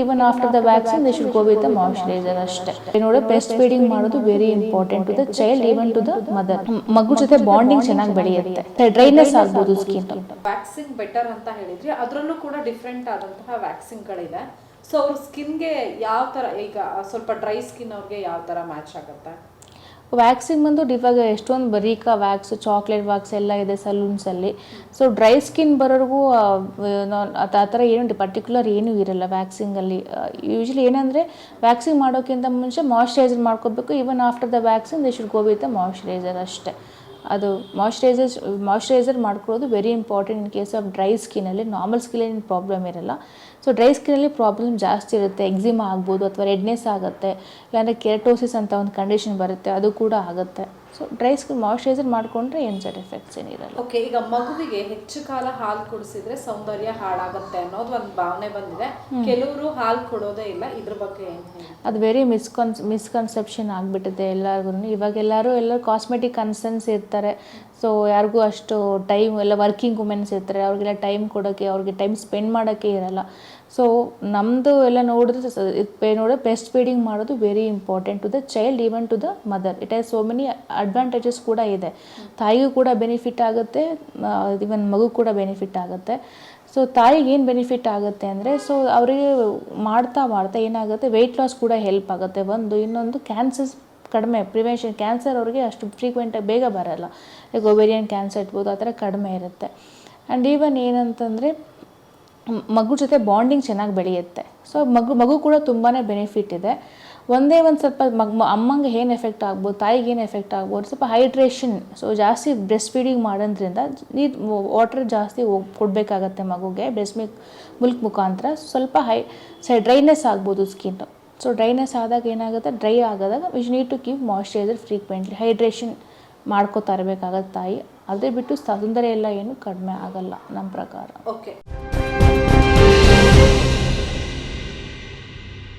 Even after the waxing they should go with the moisturiser ಅಷ್ಟೇ. ನೋಡಿ breast feeding ಮಾಡೋದು very important to the child even to the mother ಮಗು ಜೊತೆ bonding ಚೆನ್ನಾಗಿ ಬೆಳೆಯುತ್ತೆ. Dryness ಆಗ್ಬೋದು ಸ್ಕಿನ್ ವ್ಯಾಕ್ಸಿನ್ ಬೆಟರ್ ಅಂತ ಹೇಳಿದ್ರಿ. ಅದರಲ್ಲೂ ಕೂಡ ಡಿಫ್ರೆಂಟ್ ಆದಂತಹ ವ್ಯಾಕ್ಸಿನ್ಗಳಿದೆ ಸೊ ಅವ್ರ ಸ್ಕಿನ್ಗೆ ಯಾವ ತರ, ಈಗ ಸ್ವಲ್ಪ ಡ್ರೈ ಸ್ಕಿನ್ ಅವ್ರಿಗೆ ಯಾವ ತರ ಮ್ಯಾಚ್ ಆಗುತ್ತೆ? ವ್ಯಾಕ್ಸಿನ್ ಬಂದು ಇವಾಗ ಎಷ್ಟೊಂದು ಬರೀಕ ವ್ಯಾಕ್ಸ್ ಚಾಕ್ಲೇಟ್ ವ್ಯಾಕ್ಸ್ ಎಲ್ಲ ಇದೆ ಸಲೂನ್ಸಲ್ಲಿ ಸೊ ಡ್ರೈ ಸ್ಕಿನ್ ಬರೋರ್ಗೂ ಆ, ಥರ ಏನು ಪರ್ಟಿಕ್ಯುಲರ್ ಏನೂ ಇರಲ್ಲ ವ್ಯಾಕ್ಸಿಂಗಲ್ಲಿ ಯೂಶ್ವಲಿ ಏನಂದರೆ ವ್ಯಾಕ್ಸಿನ್ ಮಾಡೋಕ್ಕಿಂತ ಮುಂಚೆ ಮಾಯಶ್ಚರೈಸರ್ ಮಾಡ್ಕೋಬೇಕು. Even after the waxing they should go with the moisturiser ಅಷ್ಟೇ. ಅದು ಮಾಯ್ಶ್ಚರೈಸರ್ ಮಾಯ್ಶ್ಚರೈಸರ್ ಮಾಡ್ಕೊಳ್ಳೋದು very important in case of dry ಸ್ಕಿನಲ್ಲಿ normal ಸ್ಕಿನಲ್ಲಿ ಪ್ರಾಬ್ಲಮ್ ಇರಲ್ಲ. ಸೊ ಡ್ರೈ ಸ್ಕಿನಲ್ಲಿ ಪ್ರಾಬ್ಲಮ್ ಜಾಸ್ತಿ ಇರುತ್ತೆ. ಎಕ್ಸಿಮಾ ಆಗ್ಬೋದು ಅಥವಾ ರೆಡ್ನೆಸ್ ಆಗುತ್ತೆ. ಇಲ್ಲಾಂದರೆ ಕೆರಟೋಸಿಸ್ ಅಂತ ಒಂದು ಕಂಡೀಷನ್ ಬರುತ್ತೆ. ಅದು ಕೂಡ ಆಗುತ್ತೆ. ಸೊ ಡ್ರೈ ಸ್ಕಿನ್ ಮಾಯಶ್ಚರೈಸರ್ ಮಾಡಿಕೊಂಡ್ರೆ ಏನು ಸೈಡ್ ಎಫೆಕ್ಟ್ಸ್ ಏನಿರಲ್ಲ ಓಕೆ ಈಗ ಮಗುವಿಗೆ ಹೆಚ್ಚು ಕಾಲ ಹಾಲು ಕುಡಿಸಿದ್ರೆ ಸೌಂದರ್ಯ ಹಾಳಾಗುತ್ತೆ ಅನ್ನೋದು ಒಂದು ಭಾವನೆ ಬಂದಿದೆ. ಕೆಲವರು ಹಾಲು ಕೊಡೋದೇ ಇಲ್ಲ ಇದ್ರ ಬಗ್ಗೆ ಅದು ವೆರಿ ಮಿಸ್ಕನ್ ಮಿಸ್ಕನ್ಸೆಪ್ಷನ್ ಆಗಿಬಿಟ್ಟಿದೆ ಎಲ್ಲರಿಗೂ ಇವಾಗ ಎಲ್ಲರೂ ಎಲ್ಲರೂ ಕಾಸ್ಮೆಟಿಕ್ ಕನ್ಸರ್ನ್ಸ್ ಇರ್ತಾರೆ. ಸೊ ಯಾರಿಗೂ ಅಷ್ಟು ಟೈಮ್ ಎಲ್ಲ ವರ್ಕಿಂಗ್ ವುಮೆನ್ಸ್ ಇರ್ತಾರೆ. ಅವ್ರಿಗೆಲ್ಲ ಟೈಮ್ ಕೊಡೋಕ್ಕೆ ಅವ್ರಿಗೆ ಟೈಮ್ ಸ್ಪೆಂಡ್ ಮಾಡೋಕ್ಕೆ ಇರಲ್ಲ. ಸೊ ನಮ್ಮದು ಎಲ್ಲ ನೋಡಿದ್ರೆ ಇದು ಇದ್ ಪೇ ನೋಡಿದ್ರೆ ಬೆಸ್ಟ್ ಫೀಡಿಂಗ್ ಮಾಡೋದು very important to the child even to the mother it has so many advantages ಕೂಡ ಇದೆ. ತಾಯಿಗೂ ಕೂಡ ಬೆನಿಫಿಟ್ ಆಗುತ್ತೆ ಇವನ್ ಮಗು ಕೂಡ ಬೆನಿಫಿಟ್ ಆಗುತ್ತೆ. ಸೊ ತಾಯಿಗೆ ಏನು ಬೆನಿಫಿಟ್ ಆಗುತ್ತೆ ಅಂದರೆ ಸೊ ಅವರಿಗೆ ಮಾಡ್ತಾ ಮಾಡ್ತಾ ಏನಾಗುತ್ತೆ ವೆಯ್ಟ್ ಲಾಸ್ ಕೂಡ ಹೆಲ್ಪ್ ಆಗುತ್ತೆ. ಒಂದು, ಇನ್ನೊಂದು ಕ್ಯಾನ್ಸರ್ಸ್ ಕಡಿಮೆ ಪ್ರಿವೆನ್ಷನ್ ಕ್ಯಾನ್ಸರ್ ಅವರಿಗೆ ಅಷ್ಟು ಫ್ರೀಕ್ವೆಂಟಾಗಿ ಬೇಗ ಬರೋಲ್ಲ. ಈಗ ಒಬೇರಿಯನ್ ಕ್ಯಾನ್ಸರ್ ಇರ್ಬೋದು, ಆ ಥರ ಕಡಿಮೆ ಇರುತ್ತೆ. ಆ್ಯಂಡ್ ಈವನ್ ಏನಂತಂದರೆ, ಮಗು ಜೊತೆ ಬಾಂಡಿಂಗ್ ಚೆನ್ನಾಗಿ ಬೆಳೆಯುತ್ತೆ. ಸೊ ಮಗು ಮಗು ಕೂಡ ತುಂಬಾ ಬೆನಿಫಿಟ್ ಇದೆ. ಒಂದೇ ಒಂದು ಸ್ವಲ್ಪ ಮಗ ಅಮ್ಮಂಗೆ ಏನು ಎಫೆಕ್ಟ್ ಆಗ್ಬೋದು, ತಾಯಿಗೆ ಏನು ಎಫೆಕ್ಟ್ ಆಗ್ಬೋದು ಸ್ವಲ್ಪ ಹೈಡ್ರೇಷನ್ ಸೊ ಜಾಸ್ತಿ ಬ್ರೆಸ್ಟ್ ಫೀಡಿಂಗ್ ಮಾಡೋದ್ರಿಂದ ನೀರು ವಾಟರ್ ಜಾಸ್ತಿ ಹೋಗಿ ಕೊಡಬೇಕಾಗತ್ತೆ ಮಗುಗೆ ಬ್ರೆಸ್ಟ್ ಮಿಲ್ಕ್ ಮಿಲ್ಕ್ ಮುಖಾಂತರ. ಸ್ವಲ್ಪ ಹೈ ಸೈ ಡ್ರೈನೆಸ್ ಆಗ್ಬೋದು ಸ್ಕಿನ್ ಸೊ ಡ್ರೈನೆಸ್ ಆದಾಗ ಏನಾಗುತ್ತೆ? Dry ಆಗೋದಾಗ which need to keep moisturiser frequently hydration ಮಾಡ್ಕೋತಾ ಇರಬೇಕಾಗತ್ತೆ ತಾಯಿ. ಅದೇ ಬಿಟ್ಟು ತೊಂದರೆ ಎಲ್ಲ ಏನು ಕಡಿಮೆ ಆಗಲ್ಲ ನಮ್ಮ ಪ್ರಕಾರ. ಓಕೆ